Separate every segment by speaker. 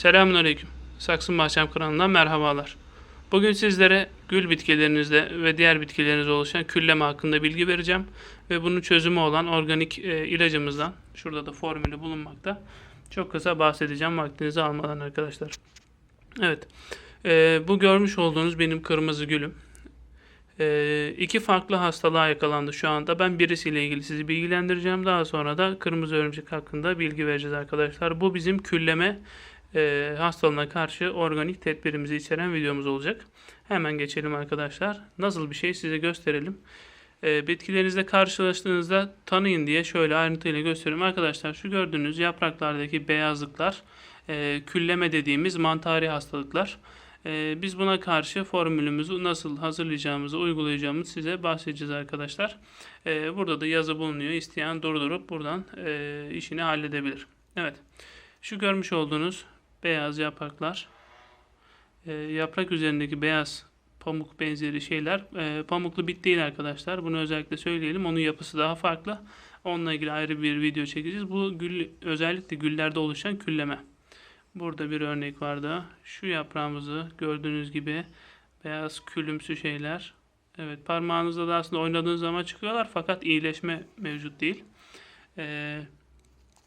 Speaker 1: Selamünaleyküm. Saksın Bahçem kanalından merhabalar. Bugün sizlere gül bitkilerinizde ve diğer bitkilerinizde oluşan külleme hakkında bilgi vereceğim. Ve bunun çözümü olan organik e, ilacımızdan, şurada da formülü bulunmakta. Çok kısa bahsedeceğim vaktinizi almadan arkadaşlar. Evet, e, bu görmüş olduğunuz benim kırmızı gülüm. E, iki farklı hastalığa yakalandı şu anda. Ben birisiyle ilgili sizi bilgilendireceğim. Daha sonra da kırmızı örümcek hakkında bilgi vereceğiz arkadaşlar. Bu bizim külleme e, hastalığına karşı organik tedbirimizi içeren videomuz olacak. Hemen geçelim arkadaşlar. Nasıl bir şey size gösterelim. E, bitkilerinizle karşılaştığınızda tanıyın diye şöyle ayrıntıyla gösteriyorum. Arkadaşlar şu gördüğünüz yapraklardaki beyazlıklar e, külleme dediğimiz mantari hastalıklar. E, biz buna karşı formülümüzü nasıl hazırlayacağımızı, uygulayacağımızı size bahsedeceğiz arkadaşlar. E, burada da yazı bulunuyor. İsteyen durdurup buradan e, işini halledebilir. Evet. Şu görmüş olduğunuz beyaz yapraklar, e, yaprak üzerindeki beyaz pamuk benzeri şeyler e, pamuklu bit değil arkadaşlar. Bunu özellikle söyleyelim. Onun yapısı daha farklı. Onunla ilgili ayrı bir video çekeceğiz. Bu gül özellikle güllerde oluşan külleme. Burada bir örnek var da. Şu yaprağımızı gördüğünüz gibi beyaz külümsü şeyler. Evet parmağınızda da aslında oynadığınız zaman çıkıyorlar fakat iyileşme mevcut değil. Eee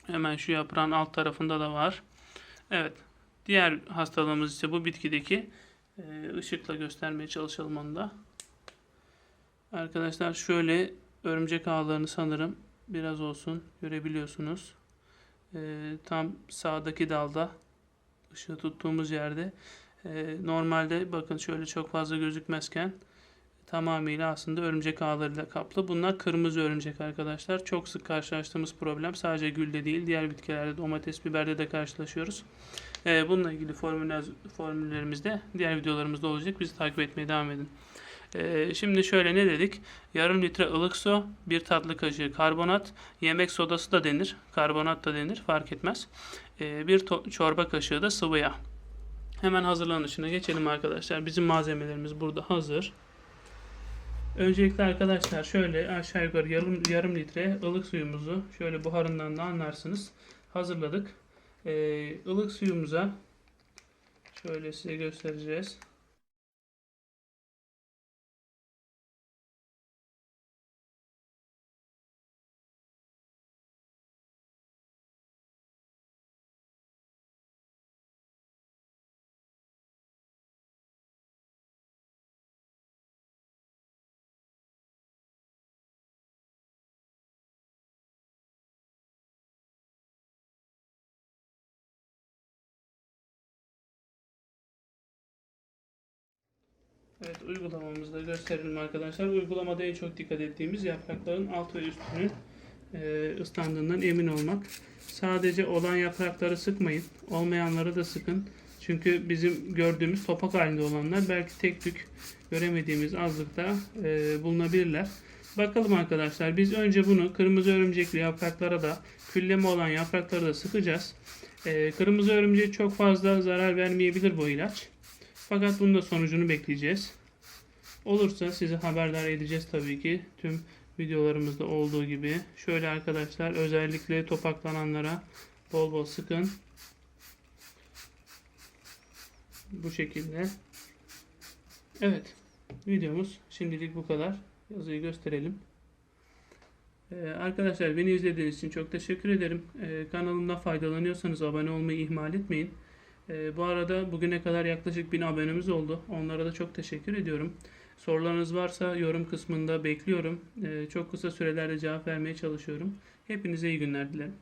Speaker 1: Hemen şu yaprağın alt tarafında da var. Evet. Diğer hastalığımız ise bu bitkideki e, ışıkla göstermeye çalışalım onu da. Arkadaşlar şöyle örümcek ağlarını sanırım biraz olsun görebiliyorsunuz. E, tam sağdaki dalda ışığı tuttuğumuz yerde e, normalde bakın şöyle çok fazla gözükmezken tamamıyla aslında örümcek ağlarıyla kaplı. Bunlar kırmızı örümcek arkadaşlar. Çok sık karşılaştığımız problem. Sadece gülde değil, diğer bitkilerde, domates, biberde de karşılaşıyoruz. Ee, bununla ilgili formüller, formüllerimiz de diğer videolarımızda olacak. Bizi takip etmeye devam edin. Ee, şimdi şöyle ne dedik? Yarım litre ılık su, bir tatlı kaşığı karbonat, yemek sodası da denir, karbonat da denir, fark etmez. Ee, bir çorba kaşığı da sıvı yağ. Hemen hazırlanışına geçelim arkadaşlar. Bizim malzemelerimiz burada hazır. Öncelikle arkadaşlar şöyle aşağı yukarı yarım, yarım litre ılık suyumuzu şöyle buharından da anlarsınız hazırladık. Ee, ılık suyumuza şöyle size göstereceğiz. Evet uygulamamızda gösterelim arkadaşlar. Uygulamada en çok dikkat ettiğimiz yaprakların alt ve üstünün e, ıslandığından emin olmak. Sadece olan yaprakları sıkmayın. Olmayanları da sıkın. Çünkü bizim gördüğümüz topak halinde olanlar belki tek tük göremediğimiz azlıkta e, bulunabilirler. Bakalım arkadaşlar biz önce bunu kırmızı örümcekli yapraklara da külleme olan yapraklara da sıkacağız. E, kırmızı örümceğe çok fazla zarar vermeyebilir bu ilaç. Fakat bunun da sonucunu bekleyeceğiz. Olursa sizi haberdar edeceğiz tabii ki. Tüm videolarımızda olduğu gibi. Şöyle arkadaşlar özellikle topaklananlara bol bol sıkın. Bu şekilde. Evet. Videomuz şimdilik bu kadar. Yazıyı gösterelim. Ee, arkadaşlar beni izlediğiniz için çok teşekkür ederim. Ee, kanalımda faydalanıyorsanız abone olmayı ihmal etmeyin. Ee, bu arada bugüne kadar yaklaşık 1000 abonemiz oldu. Onlara da çok teşekkür ediyorum. Sorularınız varsa yorum kısmında bekliyorum. Ee, çok kısa sürelerde cevap vermeye çalışıyorum. Hepinize iyi günler dilerim.